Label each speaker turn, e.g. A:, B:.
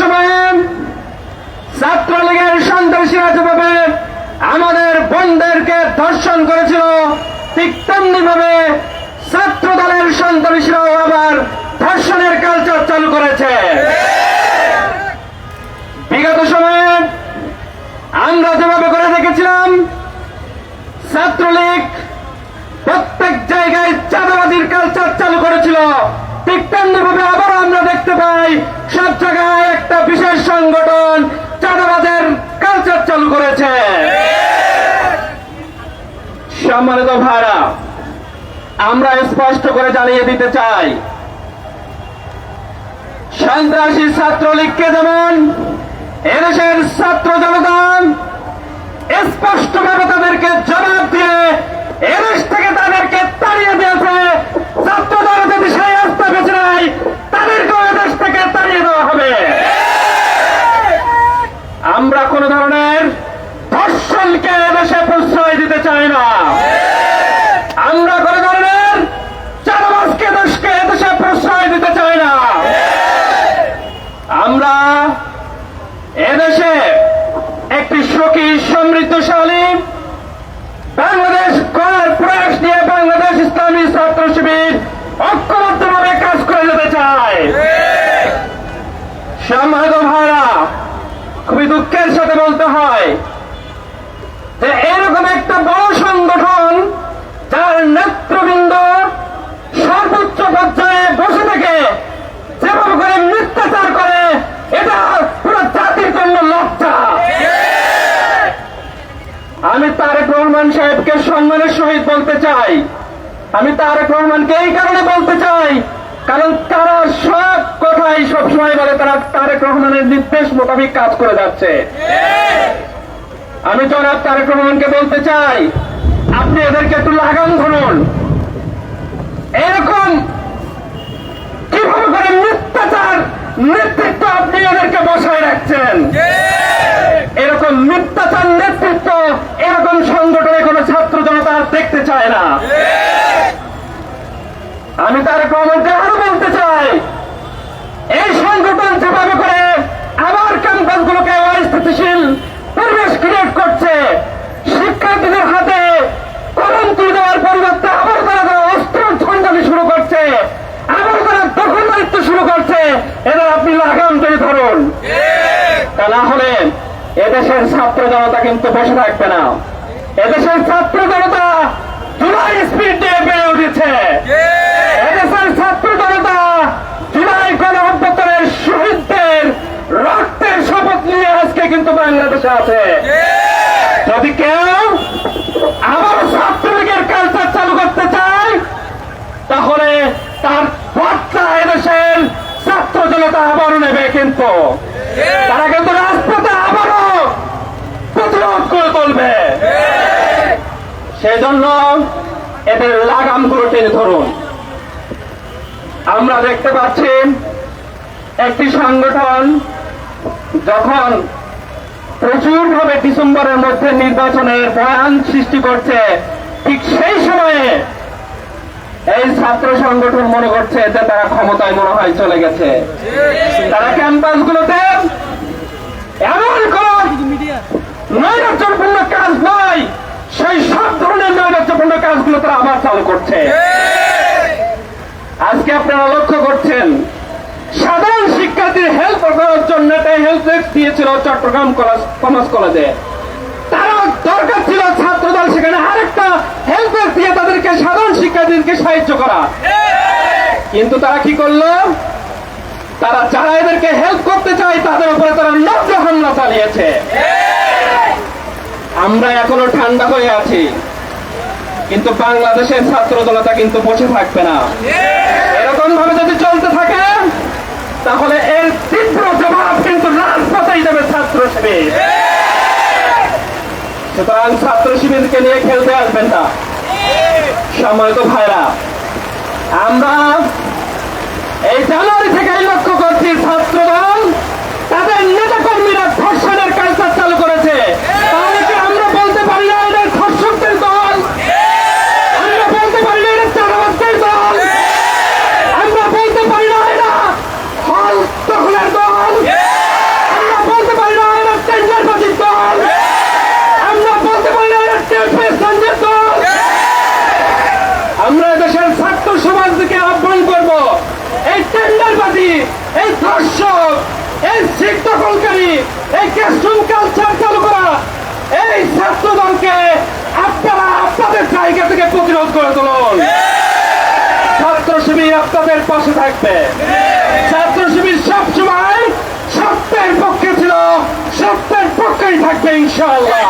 A: সময়ে ছাত্রলীগের সন্ত্রাসীরা যেভাবে আমাদের বোনদেরকে ধর্ষণ করেছিল। ঠিক তেমনি ভাবে ছাত্র দলের সন্ত্রাসীরাও আবার ধর্ষণের কালচার চালু করেছে। বিগত সময়ে আমরা যেভাবে করে দেখেছিলাম, ছাত্রলীগ প্রত্যেক জায়গায় চাঁদাবাজির কালচার চালু করেছিল। ঠিক তেমনি ভাবে আবার আমরা দেখতে পাই সব জায়গায় একটা বিশেষ সংগঠন চাঁদাবাজের কালচার চালু করেছে। সম্মানিত ভাড়া আমরা স্পষ্ট করে জানিয়ে দিতে চাই, সন্ত্রাসী ছাত্রলীগকে যেমন এদেশের ছাত্র জনতা স্পষ্টভাবে তাদেরকে জবাব দিয়ে এদেশ থেকে তাদেরকে তাড়িয়ে দিয়েছে ছাত্র দল যদি সেই রাস্তা বেছে নেয় তাদেরকেও এদেশ থেকে তাড়িয়ে দেওয়া হবে আমরা কোন ধরনের ধর্ষণকে এদেশে প্রশ্রয় দিতে চাই না আমরা কোন ধরনের চারবাসকে দেশকে এদেশে প্রশ্রয় দিতে চাই না আমরা এদেশে একটি সুখী সমৃদ্ধশালী বাংলাদেশ করার প্রয়াস নিয়ে বাংলাদেশ ইসলামী ছাত্র শিবির কাজ করে যেতে চায়। সম্মানিত ভাইরা, খুবই দুঃখের সাথে বলতে হয় যে এরকম একটা বড় সংগঠন যার নেতৃবৃন্দ সর্বোচ্চ পর্যায়ে বসে থেকে যেভাবে করে মিথ্যাচার করে এটা পুরো জাতির জন্য লজ্জা আমি তারেক রহমান সাহেবকে সম্মানের সহিত বলতে চাই আমি তারেক রহমানকে এই কারণে বলতে চাই, কারণ তারা সব কথাই সবসময় বলে, তারা তারেক রহমানের নির্দেশ মোতাবেক কাজ করে যাচ্ছে। আমি জনাব তারেক রহমানকে বলতে চাই, আপনি এদেরকে একটু লাগাম ধরুন। এরকম কীভাবে করে মিথ্যাচার, নেতৃত্ব আপনি এদেরকে বসায় রাখছেন এরকম মিথ্যাচার নেতৃত্ব এরকম সংগঠনে কোন ছাত্র জনতা আর দেখতে চায় না আমি তার রহমানকে আরও বলতে চাই এই সংগঠন যেভাবে করে আবার ক্যাম্পাসগুলোকে অস্থিতিশীল পরিবেশ ক্রিয়েট করছে শিক্ষার্থীদের হাতে কলম তুলে দেওয়ার পরিবর্তে আবার তারা তারা অস্ত্র ঝঞ্ঝানি শুরু করছে আবার তারা দখলদারিত্ব শুরু করছে এদের আপনি লাগাম তৈরি ধরুন তা না হলে এদেশের ছাত্র জনতা কিন্তু বসে থাকবে না। এদেশের ছাত্র জনতা জুলাই স্পিড নিয়ে বেড়ে উঠেছে। এদেশের ছাত্র জনতা জুলাই গণ শহীদদের রক্তের শপথ নিয়ে আজকে কিন্তু বাংলাদেশে আছে। যদি কেউ আবার ছাত্রলীগের কালচার চালু করতে চায়, তাহলে তার বার্তা এদেশের ছাত্র জনতা আবারও নেবে কিন্তু। তারা কিন্তু করে তুলবে। সেজন্য এদের লাগামগুলো টেনে ধরুন। আমরা দেখতে পাচ্ছি, একটি সংগঠন যখন প্রচুর ভাবে ডিসেম্বরের মধ্যে নির্বাচনের বয়ান সৃষ্টি করছে, ঠিক সেই সময়ে এই ছাত্র সংগঠন মনে করছে যে তারা ক্ষমতায় মনে হয় চলে গেছে। তারা ক্যাম্পাস গুলোতে এমন নৈরাজ্যপূর্ণ কাজ নয় সেই সব ধরনের নৈরাজ্যপূর্ণ কাজগুলো তারা আবার চালু করছে। আজকে আপনারা লক্ষ্য করছেন, সাধারণ শিক্ষার্থীর হেল্প করার জন্য একটা হেল্প ডেস্ক দিয়েছিল চট্টগ্রাম কমার্স কলেজে তারা দরকার ছিল ছাত্রদল, সেখানে আরেকটা হেল্প ডেস্ক দিয়ে তাদেরকে, সাধারণ শিক্ষার্থীদেরকে সাহায্য করা। কিন্তু তারা কি করল? তারা যারা এদেরকে হেল্প করতে চায়, তাদের উপরে তারা নব্য হামলা চালিয়েছে। আমরা এখনও ঠান্ডা হয়ে আছি। কিন্তু বাংলাদেশের ছাত্র জনতা কিন্তু বসে থাকবে না। এরকম ভাবে যদি চলতে থাকে, তাহলে এর তীব্র জবাব কিন্তু রাজপথেই দেবে ছাত্র শিবির। সুতরাং ছাত্র শিবিরকে নিয়ে খেলতে আসবেন না। সম্মানিত ভাইরা আমরা এই জানুয়ারি থেকে লক্ষ্য করছি ছাত্র দল তাদের নেতা দুর্নীতিবাদী এই দর্শক এই সিট দখলকারী এই ক্যাশরুম কালচার চালু করা, এই ছাত্রদলকে আপনারা আপনাদের জায়গা থেকে প্রতিরোধ করে তুলুন। ছাত্র শিবির আপনাদের পাশে থাকবে। ছাত্র শিবির সবসময় সত্যের পক্ষে ছিল, সত্যের পক্ষেই থাকবে ইনশাল্লাহ